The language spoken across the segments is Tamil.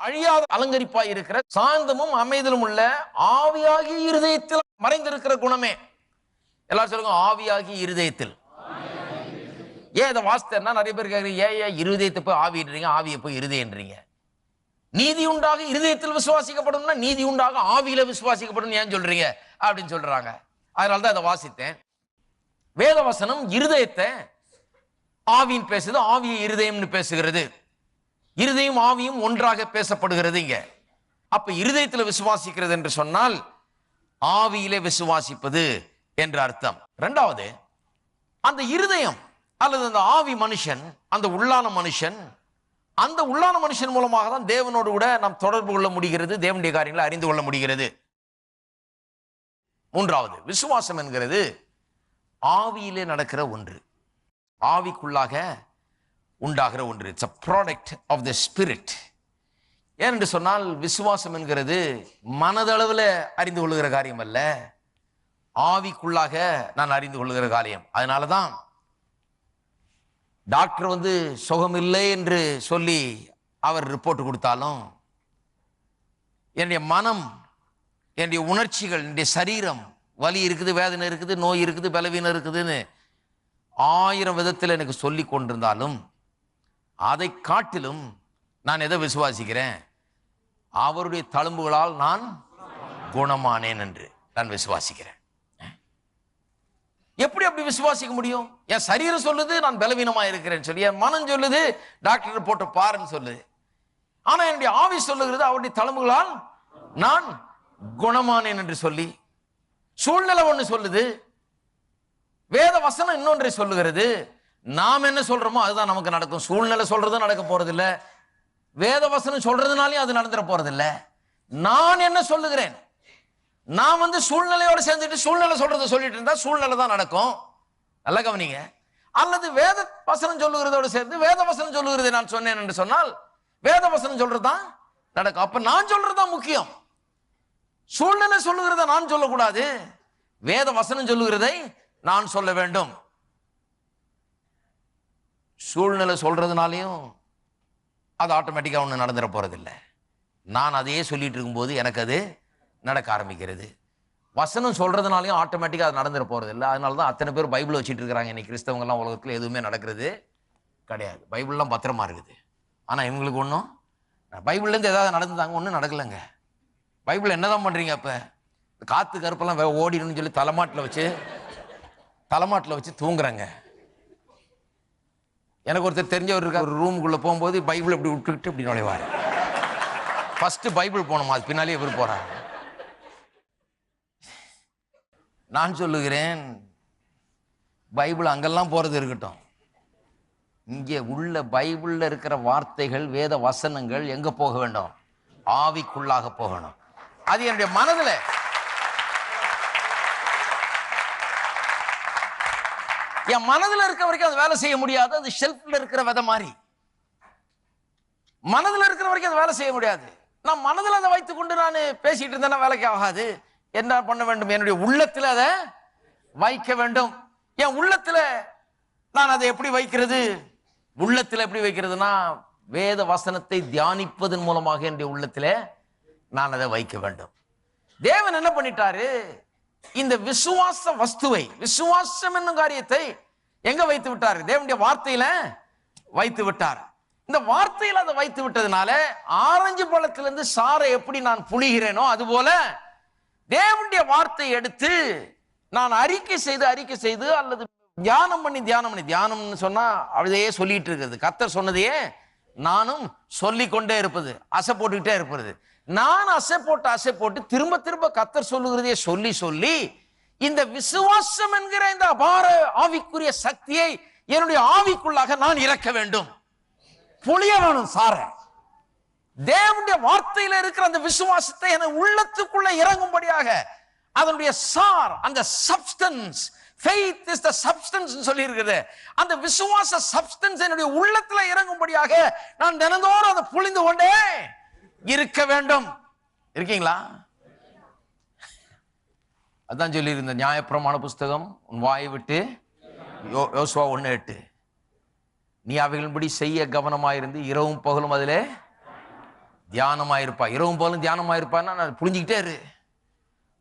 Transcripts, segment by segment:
அழியாத அலங்கரிப்பாய் இருக்கிற சாந்தமும் அமைதலும் உள்ள ஆவியாகி இருதயத்தில் மறைந்திருக்கிற குணமே. எல்லாரும் சொல்லுங்க ஆவியாகி இருதயத்தில். ஏன் இதை வாசித்தேன்னா நிறைய பேர் கேட்குறீங்க ஏன் ஏன் இருதயத்தை போய் ஆவின்றீங்க? ஆவியை போய் இருதயன்றீங்க? நீதி உண்டாக இருதயத்தில் விசுவாசிக்கப்படும்னா நீதி உண்டாக ஆவியில விசுவாசிக்கப்படும் ஏன் சொல்றீங்க? அப்படின்னு சொல்றாங்க. அதனால தான் இதை வாசித்தேன். வேதவசனம் இருதயத்தை ஆவின்னு பேசுது ஆவியை இருதயம்னு பேசுகிறது. இருதயம் ஆவியும் ஒன்றாக பேசப்படுகிறது இங்க. அப்ப இருதயத்தில் விசுவாசிக்கிறது என்று சொன்னால் ஆவியிலே விசுவாசிப்பது என்ற அர்த்தம். ரெண்டாவது அந்த இருதயம் அல்லது அந்த ஆவி மனுஷன் அந்த உள்ளான மனுஷன் அந்த உள்ளான மனுஷன் மூலமாக தான் தேவனோடு கூட நாம் தொடர்பு கொள்ள முடிகிறது தேவனுடைய காரியங்களை அறிந்து கொள்ள முடிகிறது. மூன்றாவது விசுவாசம் என்கிறது ஆவியிலே நடக்கிற ஒன்று. ஆவிக்குள்ளாக உண்டாகிற ஒன்று. It's a product of the spirit ஏனென்று சொன்னால் விசுவாசம் என்கிறது மனதளவில் அறிந்து கொள்கிற காரியம் அல்ல. ஆவிக்குள்ளாக நான் அறிந்து கொள்கிற காரியம். அதனால தான் டாக்டர் வந்து சுகமில்லை என்று சொல்லி அவர் ரிப்போர்ட் கொடுத்தாலும் என்னுடைய மனம் என்னுடைய உணர்ச்சிகள் என்னுடைய சரீரம் வலி இருக்குது வேதனை இருக்குது நோய் இருக்குது பலவீனம் இருக்குதுன்னு ஆயிரம் விதத்தில் எனக்கு சொல்லி கொண்டிருந்தாலும் அதை காட்டிலும் நான் எதை விசுவாசிக்கிறேன்? அவருடைய தழும்புகளால் நான் குணமானேன் என்று நான் விசுவாசிக்கிறேன். எப்படி அப்படி விசுவாசிக்க முடியும்? என் சரீரம் சொல்லுது நான் பலவீனமா இருக்கிறேன்னு சொல்லி என் மனம் சொல்லுது டாக்டர் போட்டு பாருன்னு சொல்லுது. ஆனா என்னுடைய ஆவி சொல்லுகிறது அவருடைய தழும்புகளால் நான் குணமானேன் என்று சொல்லி. சூழ்நிலை ஒன்று சொல்லுது வேத வசனம் இன்னொன்றை சொல்லுகிறது நாம் என்ன சொல்றோமோ அதுதான் நமக்கு நடக்கும். சூழ்நிலை சொல்றது நடக்க போகிறதில்ல வேத வசனம் சொல்றதுனாலையும் அது நடந்துட போகிறதில்ல நான் என்ன சொல்லுகிறேன்? நான் வந்து சூழ்நிலையோட சேர்ந்துட்டு சூழ்நிலை சொல்கிறத சொல்லிட்டு இருந்தா சூழ்நிலை தான் நடக்கும். நல்லா கவனிங்க. அல்லது வேத வசனம் சொல்லுகிறதோட சேர்ந்து வேத வசனம் சொல்லுகிறதை நான் சொன்னேன் என்று சொன்னால் வேத வசனம் சொல்றதுதான் நடக்கும். அப்ப நான் சொல்றதுதான் முக்கியம். சூழ்நிலை சொல்லுகிறத நான் சொல்லக்கூடாது. வேத வசனம் சொல்லுகிறதை நான் சொல்ல வேண்டும். சூழ்நிலை சொல்றதுனாலையும் அது ஆட்டோமேட்டிக்காக ஒன்று நடந்துட போறதில்லை. நான் அதையே சொல்லிட்டு இருக்கும்போது எனக்கு அது நடக்க ஆரம்பிக்கிறது. வசனம் சொல்கிறதுனாலையும் ஆட்டோமேட்டிக்காக அது நடந்துட போகிறதில்ல அதனால தான் அத்தனை பேர் பைபிள் வச்சுட்டு இருக்கிறாங்க. இன்னைக்கு கிறிஸ்தவங்கெல்லாம் உலகத்தில் எதுவுமே நடக்கிறது கிடையாது. பைபிள்லாம் பத்திரமா இருக்குது. ஆனால் இவங்களுக்கு ஒன்றும் பைபிள்லேருந்து ஏதாவது நடந்துதாங்க? ஒன்றும் நடக்கலைங்க. பைபிள் என்னதான் பண்ணுறீங்க அப்போ? காற்று கருப்பெல்லாம் வே- சொல்லி தலைமாட்டில் வச்சு தலைமாட்டில் வச்சு தூங்குறாங்க. எனக்கு ஒருத்தர் தெரிஞ்சவர் இருக்கார். ஒரு ரூமுக்குள்ளே போகும்போது பைபிள் இப்படி விட்டுக்கிட்டு இப்படி நுழைவார். ஃபஸ்ட்டு பைபிள் போனோமா? அது பின்னாலே இவர் போகிறார் நான் சொல்லுகிறேன் பைபிள் அங்கெல்லாம் போகிறது இருக்கட்டும். இங்கே உள்ள பைபிளில் இருக்கிற வார்த்தைகள் வேத வசனங்கள் எங்கே போக வேண்டும்? ஆவிக்குள்ளாக போகணும். அது என்னுடைய மனதில். என் மனதில் இருக்க வரைக்கும் அது வேலை செய்ய முடியாது. அது ஷெல்ஃபில் இருக்கிற விதை மாதிரி. மனதில் இருக்கிற வரைக்கும் அது வேலை செய்ய முடியாது. நான் மனதில் அதை வைத்துக்கொண்டு நான் பேசிட்டு இருந்தேன்னா வேலைக்கு ஆகாது. என்ன பண்ண வேண்டும்? என்னுடைய உள்ளத்தில் அதை வைக்க வேண்டும். என் உள்ளத்தில் நான் அதை எப்படி வைக்கிறது? உள்ளத்தில் எப்படி வைக்கிறதுனா வேத வசனத்தை தியானிப்பதன் மூலமாக என்னுடைய உள்ளத்தில் நான் அதை வைக்க வேண்டும். தேவன் என்ன பண்ணிட்டாரு? இந்த விசுவாச வஸ்துவை விசுவாசம் என்னும் காரியத்தை எங்க வைத்து விட்டார்? தேவனுடைய வார்த்தையில வைத்து விட்டார். இந்த வார்த்தையில அதை வைத்து விட்டதுனால ஆரஞ்சு பழத்திலிருந்து சாரை எப்படி நான் புழிகிறேனோ அதுபோல தேவனுடைய வார்த்தையை எடுத்து நான் அறிக்கை செய்து அறிக்கை செய்து அல்லது தியானம் பண்ணி தியானம் பண்ணி தியானம்னு சொன்னா அதையே சொல்லிட்டு இருக்கிறது. கத்தர் சொன்னதையே நானும் சொல்லிக்கொண்டே இருப்பது அசை போட்டுக்கிட்டே இருப்பது. நான் அசை போட்டு அசை போட்டு திரும்ப திரும்ப கத்தர் சொல்லுகிறதையே சொல்லி சொல்லி இந்த விசுவாசம் என்கிற இந்த அபார ஆவிக்குரிய சக்தியை என்னுடைய ஆவிக்குள்ளாக நான் இறக்க வேண்டும். புளிய வேணும் சார. தேவனுடைய வார்த்தையில இருக்கிற அந்த விசுவாசத்தை என உள்ளத்துக்குள்ள இறங்கும்படியாக அதனுடைய சார் அந்த substance faith is the substance சொல்லி இருக்குது அந்த விசுவாச சப்ஸ்டன்ஸ் என்னுடைய உள்ளத்துல இறங்கும்படியாக நான் தினந்தோறும் அதை புளிந்து கொண்டே இருக்க வேண்டும். இருக்கீங்களா? அதான் சொல்லியிருந்த நியாயப்பிரமாண புஸ்தகம் உன் வாயை விட்டு யோ யோசுவா ஒன்று எட்டு. நீ அவைகளின்படி செய்ய கவனமாயிருந்து இரவும் பகலும் அதில் தியானமாயிருப்பா இரவும் பகலும் தியானமாயிருப்பான்னா நான் புரிஞ்சுக்கிட்டே இரு.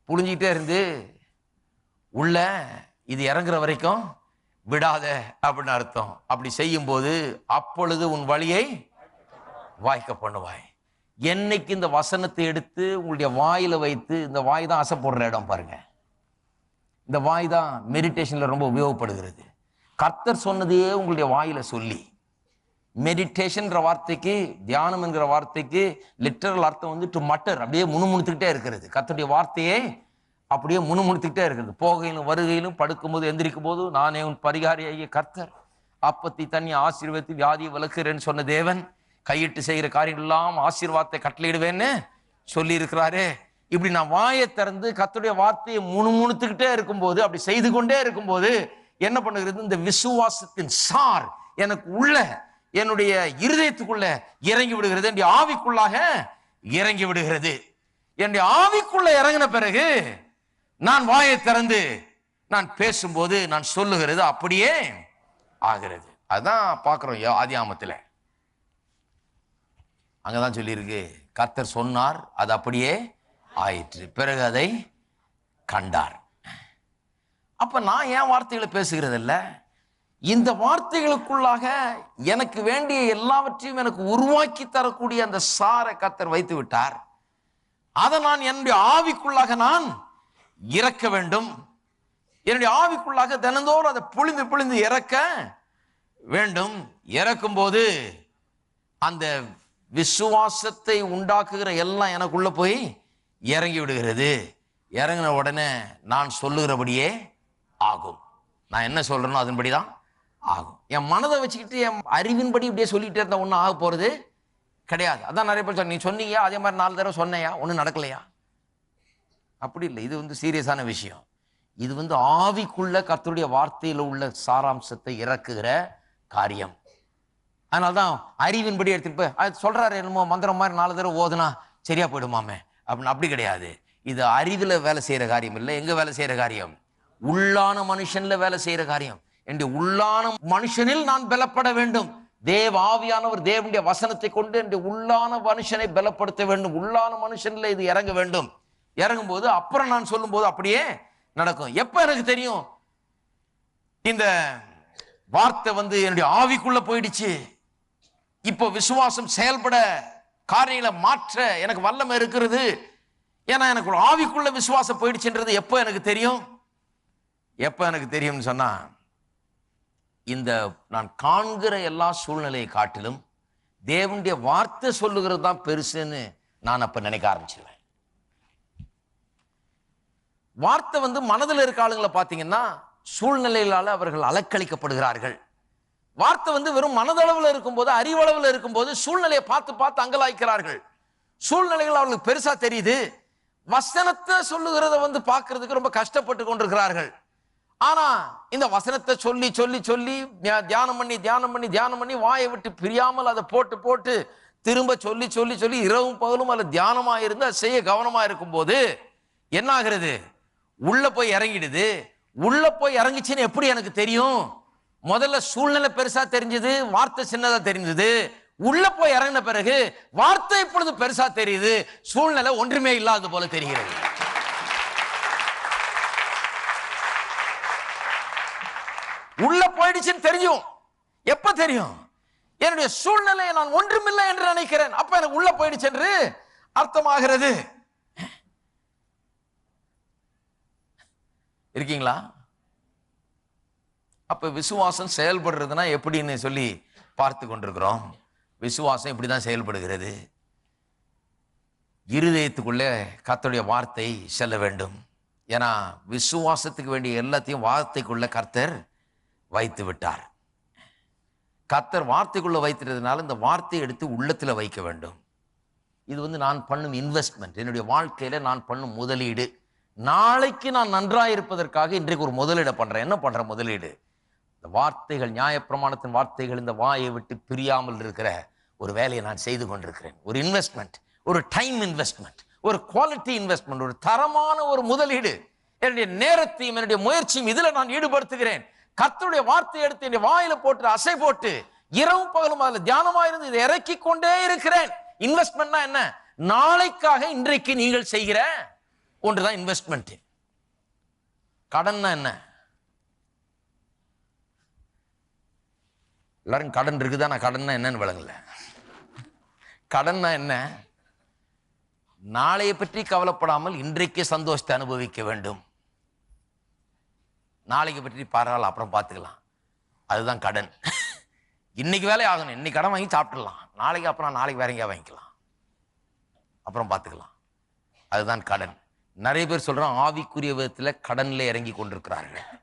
புரிஞ்சுக்கிட்டே இருந்து உள்ள இது இறங்குற வரைக்கும் விடாத அப்படின்னு அர்த்தம். அப்படி செய்யும்போது அப்பொழுது உன் வழியை வாய்க்க பண்ணுவாய். என்னைக்கு இந்த வசனத்தை எடுத்து உங்களுடைய வாயில வைத்து இந்த வாய் தான் அசைப்படுற இடம் பாருங்க. இந்த வாய் தான் மெடிடேஷன்ல ரொம்ப உபயோகப்படுகிறது. கர்த்தர் சொன்னதையே உங்களுடைய வாயில சொல்லி மெடிடேஷன்ன்ற வார்த்தைக்கு தியானம் என்கிற வார்த்தைக்கு லிட்டரல் அர்த்தம் வந்து டு மட்டர் அப்படியே முணுமுணுத்துக்கிட்டே இருக்கிறது. கர்த்தருடைய வார்த்தையே அப்படியே முணுமுணுத்துக்கிட்டே இருக்கிறது போகையிலும் வருகையிலும் படுக்கும்போது எந்திரிக்கும் போது நானே உன் பரிகாரியாகிய கர்த்தர் அப்பத்தி தண்ணி ஆசீர்வதித்து வியாதியை விளக்குறேன்னு சொன்ன தேவன் கையிட்டு செய்கிற காரியம் எல்லாம் ஆசீர்வாதத்தை கட்டளையிடுவேன்னு சொல்லி இருக்கிறாரு இப்படி நான் வாயை திறந்து கத்துடைய வார்த்தையை முணுமுணுத்துக்கிட்டே இருக்கும்போது அப்படி செய்து கொண்டே இருக்கும்போது என்ன பண்ணுகிறது? இந்த விசுவாசத்தின் சார் எனக்கு உள்ள என்னுடைய இருதயத்துக்குள்ள இறங்கி விடுகிறது. என்னுடைய ஆவிக்குள்ளாக இறங்கி விடுகிறது. என்னுடைய ஆவிக்குள்ள இறங்கின பிறகு நான் வாயை திறந்து நான் பேசும்போது நான் சொல்லுகிறது அப்படியே ஆகிறது. அதான் பார்க்கிறோம் ஆதி அங்கே தான் சொல்லியிருக்கு. கர்த்தர் சொன்னார் அது அப்படியே ஆயிற்று. பிறகு அதை கண்டார். அப்போ நான் ஏன் வார்த்தைகளை பேசுகிறதில்ல? இந்த வார்த்தைகளுக்குள்ளாக எனக்கு வேண்டிய எல்லாவற்றையும் எனக்கு உருவாக்கி தரக்கூடிய அந்த சாரை கத்தர் வைத்து விட்டார். அதை நான் என்னுடைய ஆவிக்குள்ளாக நான் இறக்க வேண்டும். என்னுடைய ஆவிக்குள்ளாக தினந்தோறும் அதை புழிந்து புழிந்து இறக்க வேண்டும். இறக்கும்போது அந்த விசுவாசத்தை உண்டாக்குகிற எல்லாம் எனக்குள்ள போய் இறங்கி விடுகிறது. இறங்கின உடனே நான் சொல்லுகிறபடியே ஆகும். நான் என்ன சொல்றேனோ அதன்படி தான் ஆகும். என் மனதை வச்சுக்கிட்டு என் அறிவின்படி இப்படியே சொல்லிகிட்டே இருந்தா ஒன்றும் ஆக போறது கிடையாது. அதான் நிறைய பேர் சொன்ன நீ சொன்னீங்க அதே மாதிரி நாலு தடவை சொன்னையா? ஒன்றும் நடக்கலையா? அப்படி இல்லை. இது வந்து சீரியஸான விஷயம். இது வந்து ஆவிக்குள்ள கர்த்தருடைய வார்த்தையில் உள்ள சாராம்சத்தை இறக்குகிற காரியம். அதனால தான் அறிவின்படி எடுத்துட்டு போய் அது சொல்கிறாரு என்னமோ மந்திரம் மாதிரி நாலு தடவை ஓதுனா சரியாக போயிடுமாமே. அப்படின்னு அப்படி கிடையாது. இது அறிவில் வேலை செய்கிற காரியம் இல்லை. எங்கே வேலை செய்கிற காரியம்? உள்ளான மனுஷனில் வேலை செய்கிற காரியம். என்னுடைய உள்ளான மனுஷனில் நான் பலப்பட வேண்டும். தேவ ஆவியானவர் தேவனுடைய வசனத்தை கொண்டு என்னுடைய உள்ளான மனுஷனை பலப்படுத்த வேண்டும். உள்ளான மனுஷனில் இது இறங்க வேண்டும். இறங்கும் போது அப்புறம் நான் சொல்லும் போது அப்படியே நடக்கும். எப்போ எனக்கு தெரியும்? இந்த வார்த்தை வந்து என்னுடைய ஆவிக்குள்ள போயிடுச்சு. இப்போ விசுவாசம் செயல்பட காரியங்களை மாற்ற எனக்கு வல்லமை இருக்கிறது. ஏன்னா எனக்கு ஒரு ஆவிக்குள்ள விசுவாசம் போயிடுச்சுன்றது எப்போ எனக்கு தெரியும்? எப்போ எனக்கு தெரியும்னு சொன்னால் இந்த நான் காண்கிற எல்லா சூழ்நிலையை காட்டிலும் தேவனுடைய வார்த்தை சொல்லுகிறது தான் பெருசுன்னு நான் அப்போ நினைக்க ஆரம்பிச்சிருவேன். வார்த்தை வந்து மனதில் இருக்க ஆளுங்களை பார்த்தீங்கன்னா சூழ்நிலைகளால் அவர்கள் அலக்களிக்கப்படுகிறார்கள் வார்த்தை வந்து வெறும் மனதளவில் இருக்கும்போது அறிவளவில் இருக்கும்போது சூழ்நிலையை பார்த்து பார்த்து அங்கலாய்க்கிறார்கள். சூழ்நிலைகள் அவர்களுக்கு பெருசா தெரியுது. வசனத்தை சொல்லுகிறத வந்து பார்க்கறதுக்கு ரொம்ப கஷ்டப்பட்டு கொண்டிருக்கிறார்கள். ஆனா இந்த வசனத்தை சொல்லி சொல்லி சொல்லி தியானம் பண்ணி தியானம் பண்ணி தியானம் பண்ணி வாயை விட்டு பிரியாமல் அதை போட்டு போட்டு திரும்ப சொல்லி சொல்லி சொல்லி இரவும் பகலும் அதில் தியானமாக இருந்து அதை செய்ய கவனமாக இருக்கும்போது என்ன ஆகிறது உள்ளே போய் இறங்கிடுது. உள்ளே போய் இறங்கிச்சின்னு எப்படி எனக்கு தெரியும்? முதல்ல சூழ்நிலை பெருசா தெரிஞ்சது வார்த்தை சின்னதா தெரிஞ்சது. உள்ள போய் இறங்கின பிறகு வார்த்தை இப்பொழுது பெருசா தெரியுது. சூழ்நிலை ஒன்றுமே இல்லாத போல தெரிகிறது. உள்ள போயிடுச்சுன்னு தெரியும். எப்ப தெரியும்? என்னுடைய சூழ்நிலையை நான் ஒன்றுமில்லை என்று நினைக்கிறேன். அப்ப எனக்கு உள்ள போயிடுச்சு என்று அர்த்தமாகிறது. இருக்கீங்களா? அப்ப விசுவாசம் செயல்படுறதுனா எப்படின்னு சொல்லி பார்த்து கொண்டிருக்கிறோம். விசுவாசம் இப்படிதான் செயல்படுகிறது. இருதயத்துக்குள்ளே கர்த்தருடைய வார்த்தை செல்ல வேண்டும். ஏன்னா விசுவாசத்துக்கு வேண்டிய எல்லாத்தையும் வார்த்தைக்குள்ள கர்த்தர் வைத்து விட்டார். கர்த்தர் வார்த்தைக்குள்ள வைத்துறதுனால இந்த வார்த்தையை எடுத்து உள்ளத்தில் வைக்க வேண்டும். இது வந்து நான் பண்ணும் இன்வெஸ்ட்மெண்ட் என்னுடைய வாழ்க்கையில நான் பண்ணும் முதலீடு. நாளைக்கு நான் நன்றாக இருப்பதற்காக இன்றைக்கு ஒரு முதலீடை பண்றேன். என்ன பண்ணுறேன் முதலீடு? இந்த வார்த்தைகள் நியாயப்பிரமாணத்தின் வார்த்தைகள் இந்த வாயை விட்டு பிரியாமல் இருக்கிற ஒரு வேலையை நான் செய்து கொண்டிருக்கிறேன். ஒரு இன்வெஸ்ட்மெண்ட் ஒரு டைம் இன்வெஸ்ட்மெண்ட் ஒரு குவாலிட்டி இன்வெஸ்ட்மெண்ட் ஒரு தரமான ஒரு முதலீடு. என்னுடைய நேரத்தையும் என்னுடைய முயற்சியும் இதில் நான் ஈடுபடுத்துகிறேன். கத்தருடைய வார்த்தை எடுத்து என்னுடைய வாயில போட்டு அசை போட்டு இரவும் பகலும் அதில் தியானமா இருந்து இதை இறக்கி கொண்டே இருக்கிறேன். இன்வெஸ்ட்மெண்ட்னா என்ன? நாளைக்காக இன்றைக்கு நீங்கள் செய்கிற ஒன்றுதான் இன்வெஸ்ட்மெண்ட் கடன்னா என்ன? எல்லாரும் கடன் இருக்குதா? நான் கடன்னா என்னன்னு விளங்கல. கடன்னா என்ன? நாளைய பற்றி கவலைப்படாமல் இன்றைக்கு சந்தோஷத்தை அனுபவிக்க வேண்டும். நாளைக்கு பற்றி பரவாயில்ல அப்புறம் பார்த்துக்கலாம். அதுதான் கடன். இன்னைக்கு வேலை ஆகணும். இன்னைக்கு கடன் வாங்கி சாப்பிட்டுடலாம். நாளைக்கு அப்புறம் நாளைக்கு வேற எங்கேயா வாங்கிக்கலாம். அப்புறம் பார்த்துக்கலாம். அதுதான் கடன். நிறைய பேர் சொல்றோம் ஆவிக்குரிய விதத்தில் கடன்ல இறங்கி கொண்டிருக்கிறார்கள்.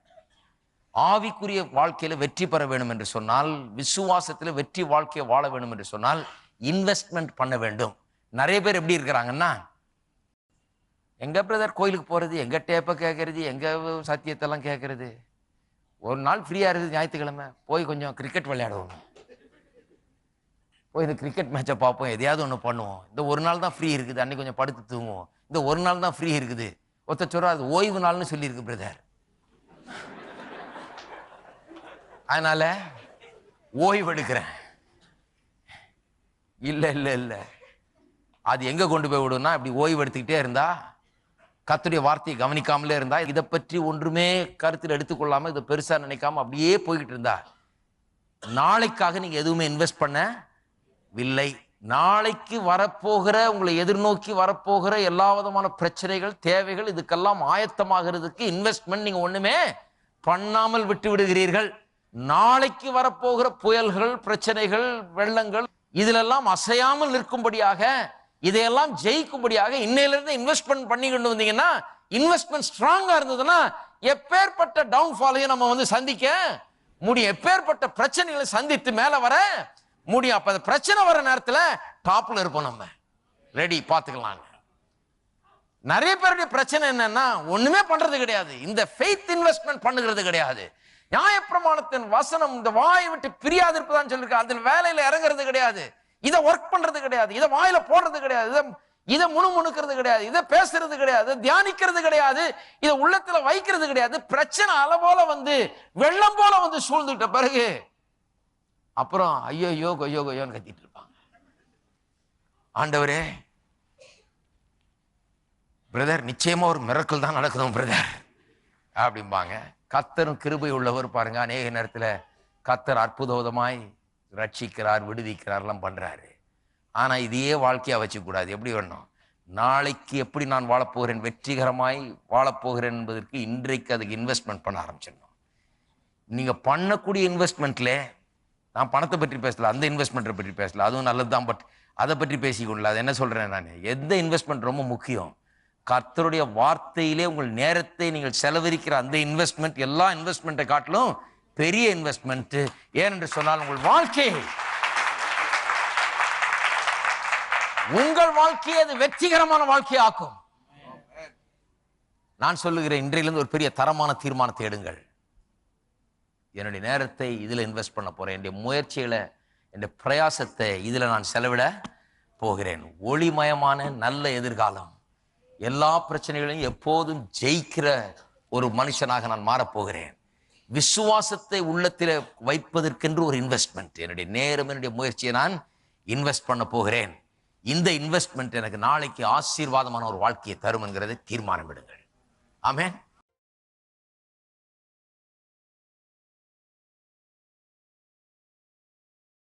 ஆவிக்குரிய வாழ்க்கையில வெற்றி பெற வேண்டும் என்று சொன்னால் விசுவாசத்துல வெற்றி வாழ்க்கையை வாழ வேண்டும் என்று சொன்னால் இன்வெஸ்ட்மெண்ட் பண்ண வேண்டும். நிறைய பேர் எப்படி இருக்கிறாங்கன்னா எங்க பிரதர் கோயிலுக்கு போறது எங்க டேப்பை கேட்கறது எங்க சத்தியத்தெல்லாம் கேட்கறது ஒரு நாள் ஃப்ரீயா இருக்குது ஞாயிற்றுக்கிழமை போய் கொஞ்சம் கிரிக்கெட் விளையாடுவோம். போய் இந்த கிரிக்கெட் மேட்சை பார்ப்போம் எதையாவது ஒன்று பண்ணுவோம். இந்த ஒரு நாள் தான் ஃப்ரீ இருக்குது அன்னைக்கு கொஞ்சம் படுத்து தூங்குவோம். இந்த ஒரு நாள் தான் ஃப்ரீ இருக்குது. ஒருத்தர் சொல்கிறார் அது ஓய்வு நாள்னு சொல்லியிருக்கு பிரதர் அதனால ஓய்வு எடுக்கிறேன் இல்லை இல்லை இல்லை. அது எங்கே கொண்டு போய் விடும்னா இப்படி ஓய்வு எடுத்துக்கிட்டே இருந்தா கத்துடைய வார்த்தையை கவனிக்காமலே இருந்தா இதை பற்றி ஒன்றுமே கருத்தில் எடுத்துக்கொள்ளாமல் இதை பெருசாக நினைக்காம அப்படியே போய்கிட்டு இருந்தா நாளைக்காக நீங்கள் எதுவுமே இன்வெஸ்ட் பண்ணவில்லை நாளைக்கு வரப்போகிற உங்களை எதிர்நோக்கி வரப்போகிற எல்லா விதமான பிரச்சனைகள் தேவைகள் இதுக்கெல்லாம் ஆயத்தமாகிறதுக்கு இன்வெஸ்ட்மெண்ட் நீங்கள் ஒன்றுமே பண்ணாமல் விட்டு விடுகிறீர்கள். நாளைக்கு வரப்போகிற புயல்கள் பிரச்சனைகள் வெள்ளங்கள் இதிலெல்லாம் அசையாமல் நிற்கும்படியாக இதையெல்லாம் ஜெயிக்கும்படியாக இன்னையிலிருந்து இன்வெஸ்ட்மெண்ட் பண்ணி கொண்டு வந்தீங்கன்னா இன்வெஸ்ட்மெண்ட் ஸ்ட்ராங்காக இருந்ததுன்னா எப்பேற்பட்ட டவுன்ஃபாலையும் நம்ம வந்து சந்திக்க முடியும் எப்பேற்பட்ட பிரச்சனைகளை சந்தித்து மேலே வர முடியும் அப்போ அந்த பிரச்சனை வர நேரத்தில் டாப்பில் இருப்போம் நம்ம. ரெடி பார்த்துக்கலாங்க. நிறைய பேருடைய பிரச்சனை என்னன்னா ஒண்ணுமே பண்றது கிடையாது. இந்த ஃபெய்த் இன்வெஸ்ட்மெண்ட் பண்ணுகிறது கிடையாது. நியாயப்பிரமாணத்தின் வசனம் இந்த வாயை விட்டு பிரியாது இருப்பதான்னு சொல்லிருக்கு அதில் வேலையில இறங்குறது கிடையாது. இதை ஒர்க் பண்றது கிடையாது. இதை வாயில போடுறது கிடையாது. இதை இதை முணுமுணுக்கிறது கிடையாது. இதை பேசுறது கிடையாது. தியானிக்கிறது கிடையாது. இதை உள்ளத்துல வைக்கிறது கிடையாது. பிரச்சனை அளவோல வந்து வெள்ளம் போல வந்து சூழ்ந்துட்ட பிறகு அப்புறம் ஐயோ ஐயோ கொய்யோ கொய்யோன்னு கத்திட்டு இருப்பாங்க. ஆண்டவரே பிரதர் நிச்சயமா ஒரு மிரக்கல் தான் நடக்கணும் பிரதர் அப்படிம்பாங்க. கத்தரும் கிருபை உள்ளவர் பாருங்க. அநேக நேரத்தில் கத்தர் அற்புதமாய் ரட்சிக்கிறார் விடுவிக்கிறார்லாம் எல்லாம் ஆனால் இதையே வாழ்க்கையாக வச்சுக்கூடாது. எப்படி வேணும்? நாளைக்கு எப்படி நான் வாழப்போகிறேன்? வெற்றிகரமாய் வாழப்போகிறேன் என்பதற்கு இன்றைக்கு அதுக்கு இன்வெஸ்ட்மெண்ட் பண்ண ஆரம்பிச்சிடணும். நீங்கள் பண்ணக்கூடிய இன்வெஸ்ட்மெண்ட்டில் நான் பணத்தை பற்றி பேசல அந்த இன்வெஸ்ட்மெண்ட்டை பற்றி பேசல. அதுவும் நல்லது தான் பட் அதை பற்றி பேசிக்கொள்ள அது என்ன சொல்கிறேன் நான்? எந்த இன்வெஸ்ட்மெண்ட் ரொம்ப முக்கியம்? கர்த்தருடைய வார்த்தையிலே உங்கள் நேரத்தை நீங்கள் செலவழிக்கிற அந்த இன்வெஸ்ட்மெண்ட் எல்லா இன்வெஸ்ட்மெண்ட்டை காட்டிலும் பெரிய இன்வெஸ்ட்மெண்ட் ஏனென்று சொன்னால் உங்கள் வாழ்க்கை உங்கள் வாழ்க்கையை அது வெற்றிகரமான வாழ்க்கையை ஆக்கும். நான் சொல்லுகிறேன் இன்றையிலிருந்து ஒரு பெரிய தரமான தீர்மானத்தை எடுங்கள். என்னுடைய நேரத்தை இதில் இன்வெஸ்ட் பண்ண போறேன். என்னுடைய முயற்சிகளை என்னுடைய பிரயாசத்தை இதில் நான் செலவிட போகிறேன். ஒளிமயமான நல்ல எதிர்காலம். எல்லா பிரச்சனைகளையும் எப்போதும் ஜெயிக்கிற ஒரு மனுஷனாக நான் மாறப்போகிறேன். விசுவாசத்தை உள்ளத்தில் வைப்பதற்கென்று ஒரு இன்வெஸ்ட்மெண்ட் என்னுடைய நேரம் என்னுடைய முயற்சியை நான் இன்வெஸ்ட் பண்ண போகிறேன். இந்த இன்வெஸ்ட்மெண்ட் எனக்கு நாளைக்கு ஆசீர்வாதமான ஒரு வாழ்க்கையை தரும் என்கிறதை தீர்மானம் விடுங்கள்.